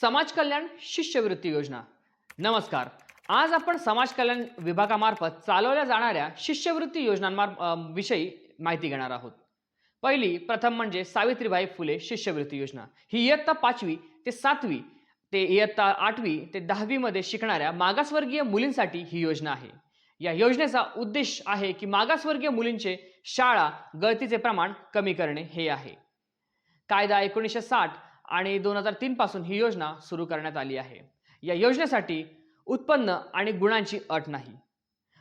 समाज कल्याण शिष्यवृत्ती योजना. नमस्कार. आज आपण समाज कल्याण विभागामार्फत चालवल्या जाणाऱ्या शिष्यवृत्ती योजनांमार विषयी माहिती घेणार आहोत. पहिली प्रथम म्हणजे सावित्रीबाई फुले शिष्यवृत्ती योजना. ही इयत्ता पाचवी ते सातवी ते इयत्ता आठवी ते दहावीमध्ये शिकणाऱ्या मागासवर्गीय मुलींसाठी ही योजना आहे. या योजनेचा उद्देश आहे की मागासवर्गीय मुलींचे शाळा गळतीचे प्रमाण कमी करणे हे आहे. कायदा एकोणीसशे साठ आणि दोन हजार तीनपासून ही योजना सुरू करण्यात आली आहे. या योजनेसाठी उत्पन्न आणि गुणांची अट नाही.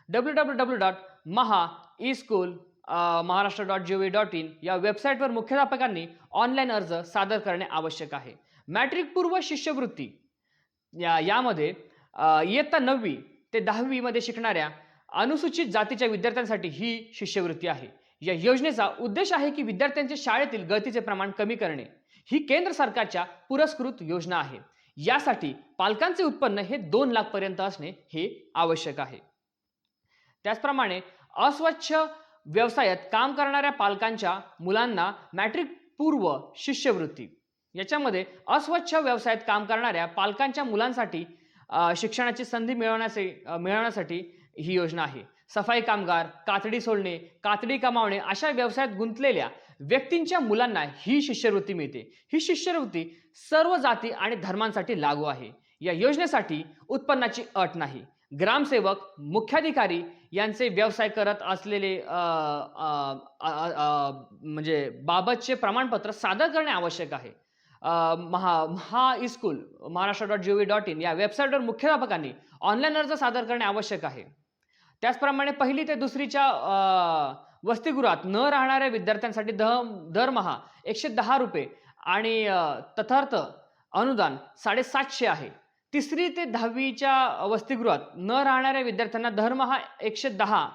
W W W dot Maha E school Maharashtra dot G O V dot in या वेबसाईटवर मुख्याध्यापकांनी ऑनलाईन अर्ज सादर करणे आवश्यक आहे. मॅट्रिक पूर्व शिष्यवृत्ती या यामध्ये इयत्ता नववी ते दहावीमध्ये शिकणाऱ्या अनुसूचित जातीच्या विद्यार्थ्यांसाठी ही शिष्यवृत्ती आहे. या योजनेचा उद्देश आहे की विद्यार्थ्यांच्या शाळेतील गळतीचे प्रमाण कमी करणे. ही केंद्र सरकारच्या पुरस्कृत योजना आहे. यासाठी पालकांचे उत्पन्न हे दोन लाख पर्यंत असणे हे आवश्यक आहे. त्याचप्रमाणे अस्वच्छ व्यवसायात काम करणाऱ्या पालकांच्या मुलांना मॅट्रिक पूर्व शिष्यवृत्ती. याच्यामध्ये अस्वच्छ व्यवसायात काम करणाऱ्या पालकांच्या मुलांसाठी शिक्षणाची संधी मिळवण्याचे मिळवण्यासाठी ही योजना आहे. सफाई कामगार कातडी सोडणे कातडी कमावणे अशा व्यवसायात गुंतलेल्या व्यक्तींच्या मुलांना ही शिष्यवृत्ती मिळते. ही शिष्यवृत्ती सर्व जाती आणि धर्मांसाठी लागू आहे. या योजनेसाठी उत्पन्नाची अट नाही. ग्रामसेवक मुख्याधिकारी यांचे व्यवसाय करत असलेले म्हणजे बाबतचे प्रमाणपत्र सादर करणे आवश्यक आहे. Maha Maha school Maharashtra dot G O V dot in या वेबसाईटवर मुख्याध्यापकांनी ऑनलाईन अर्ज सादर करणे आवश्यक आहे. त्याचप्रमाणे पहिली ते दुसरीच्या वसतिगृहात न राहणाऱ्या विद्यार्थ्यांसाठी दह दरमहा एकशे दहा रुपये आणि तथार्थ अनुदान साडेसातशे आहे. तिसरी ते दहावीच्या वसतिगृहात न राहणाऱ्या विद्यार्थ्यांना दरमहा एकशे दहा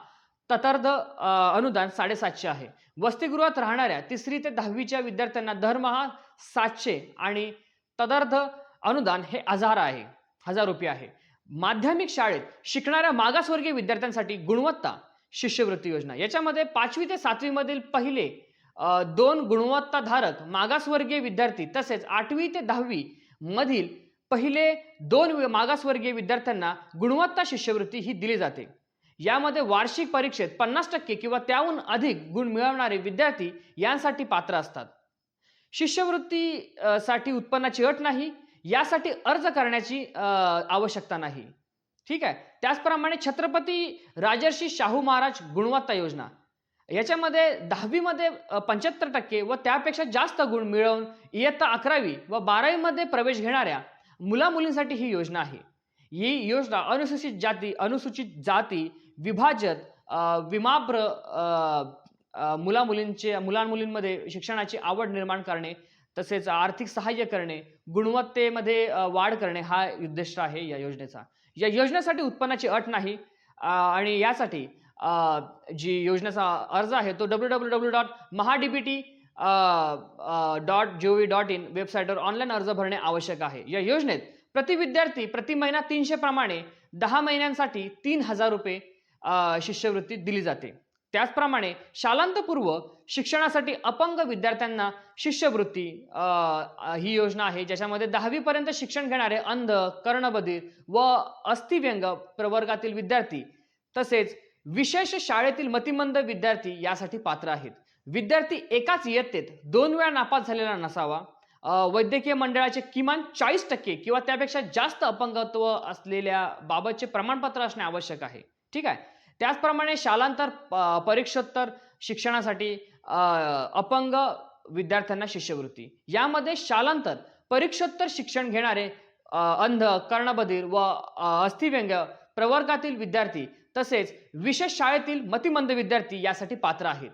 तथार्थ अनुदान साडेसातशे आहे. वसतिगृहात राहणाऱ्या तिसरी ते दहावीच्या विद्यार्थ्यांना दरमहा सातशे आणि तदर्थ अनुदान हे हजार आहे हजार रुपये आहे. माध्यमिक शाळेत शिकणाऱ्या मागासवर्गीय विद्यार्थ्यांसाठी गुणवत्ता शिष्यवृत्ती योजना. याच्यामध्ये पाचवी ते सातवीमधील पहिले दोन गुणवत्ताधारक मागासवर्गीय विद्यार्थी तसेच आठवी ते दहावी मधील पहिले दोन मागासवर्गीय विद्यार्थ्यांना गुणवत्ता शिष्यवृत्ती ही दिली जाते. यामध्ये वार्षिक परीक्षेत पन्नास टक्के किंवा त्याहून अधिक गुण मिळवणारे विद्यार्थी यांसाठी पात्र असतात. शिष्यवृत्ती साठी उत्पन्नाची अट नाही यासाठी अर्ज करण्याची आवश्यकता नाही. ठीक आहे? त्याचप्रमाणे छत्रपती राजर्षी शाहू महाराज गुणवत्ता योजना. याच्यामध्ये दहावीमध्ये पंच्याहत्तर टक्के व त्यापेक्षा जास्त गुण मिळवून इयत्ता अकरावी व बारावीमध्ये प्रवेश घेणाऱ्या मुला मुलींसाठी ही योजना आहे. ही योजना अनुसूचित जाती अनुसूचित जाती विभाजत विमाप्र अ, मुला मुलींचे मुलां मुलींमध्ये शिक्षणाची आवड निर्माण करणे तसेच आर्थिक सहाय्य करणे गुणवत्तेमध्ये वाढ करणे हा उद्दिष्ट आहे या योजनेचा. या योजनेसाठी उत्पन्नाची अट नाही आणि यासाठी जी योजनेचा अर्ज आहे तो W W W dot MahaDBT dot G O V dot in वेबसाईटवर ऑनलाईन अर्ज भरणे आवश्यक आहे. या योजनेत प्रति विद्यार्थी प्रति महिना तीनशे प्रमाणे दहा महिन्यांसाठी तीन हजार रुपये शिष्यवृत्ती दिली जाते. त्याचप्रमाणे शालांतपूर्व शिक्षणासाठी अपंग विद्यार्थ्यांना शिष्यवृत्ती ही योजना आहे ज्याच्यामध्ये दहावीपर्यंत शिक्षण घेणारे अंध कर्णबधीर व अस्थिव्यंग प्रवर्गातील विद्यार्थी तसेच विशेष शाळेतील मतिमंद विद्यार्थी यासाठी पात्र आहेत. विद्यार्थी एकाच इयत्तेत दोन वेळा नापास झालेला नसावा. वैद्यकीय मंडळाचे किमान चाळीस टक्के किंवा त्यापेक्षा जास्त अपंगत्व असलेल्या बाबतचे प्रमाणपत्र असणे आवश्यक आहे. ठीक आहे? त्याचप्रमाणे शालांतर परीक्षोत्तर शिक्षणासाठी अपंग विद्यार्थ्यांना शिष्यवृत्ती. यामध्ये शालांतर परीक्षोत्तर शिक्षण घेणारे अंध कर्णबधीर व अस्थिव्यंग प्रवर्गातील विद्यार्थी तसेच विशेष शाळेतील मतिमंद विद्यार्थी यासाठी पात्र आहेत.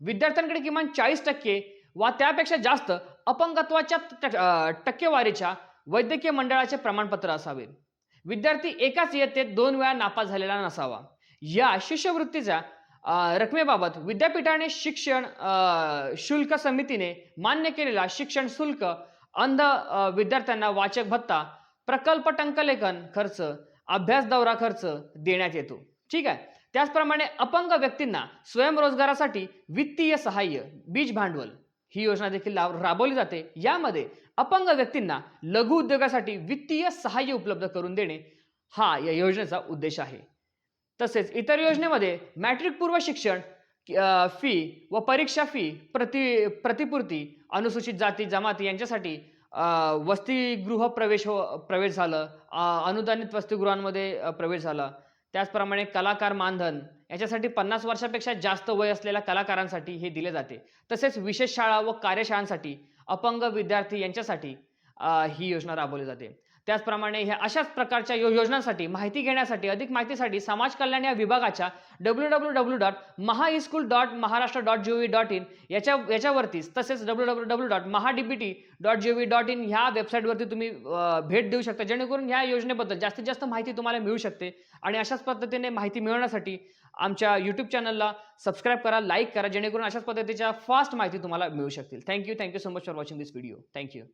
विद्यार्थ्यांकडे किमान चाळीस टक्के वा त्यापेक्षा जास्त अपंगत्वाच्या टक्केवारीच्या वैद्यकीय मंडळाचे प्रमाणपत्र असावे. विद्यार्थी एकाच इयत्तेत दोन वेळा नापास झालेला नसावा. या शिष्यवृत्तीच्या रकमेबाबत विद्यापीठाने शिक्षण शुल्क समितीने मान्य केलेला शिक्षण शुल्क अंध विद्यार्थ्यांना वाचक भत्ता प्रकल्प टंकलेखन खर्च अभ्यास दौरा खर्च देण्यात येतो. ठीक आहे? त्याचप्रमाणे अपंग व्यक्तींना स्वयंरोजगारासाठी वित्तीय सहाय्य बीज भांडवल ही योजना देखील राबवली जाते. यामध्ये अपंग व्यक्तींना लघु उद्योगासाठी वित्तीय सहाय्य उपलब्ध करून देणे हा या योजनेचा उद्देश आहे. तसेच इतर योजनेमध्ये मॅट्रिक पूर्व शिक्षण फी व परीक्षा फी प्रति प्रतिपूर्ती अनुसूचित जाती जमाती यांच्यासाठी वसतिगृह प्रवेश हो प्रवेश झालं अनुदानित वसतिगृहांमध्ये प्रवेश झाला. त्याचप्रमाणे कलाकार मानधन याच्यासाठी पन्नास वर्षापेक्षा जास्त वय असलेल्या कलाकारांसाठी हे दिले जाते. तसेच विशेष शाळा व कार्यशाळांसाठी अपंग विद्यार्थी यांच्यासाठी ही योजना राबवली जाते. त्याचप्रमाणे ह्या अशाच प्रकारच्या यो योजनांसाठी माहिती घेण्यासाठी अधिक माहितीसाठी समाज कल्याण या विभागाच्या W W W dot Mahaeschool dot Maharashtra dot G O V dot in याच्या याच्यावरतीच तसेच W W W dot MahaDBT dot G O V dot in ह्या वेबसाईटवरती तुम्ही भेट देऊ शकता. जेणेकरून ह्या योजनेबद्दल जास्तीत जास्त माहिती तुम्हाला मिळू शकते. आणि अशाच पद्धतीने माहिती मिळवण्यासाठी आमच्या यूट्यूब चॅनलला सबस्क्राईब करा लाईक करा जेणेकरून अशाच पद्धतीच्या फास्ट माहिती तुम्हाला मिळू शकतील. Thank you thank you so much for watching this video thank you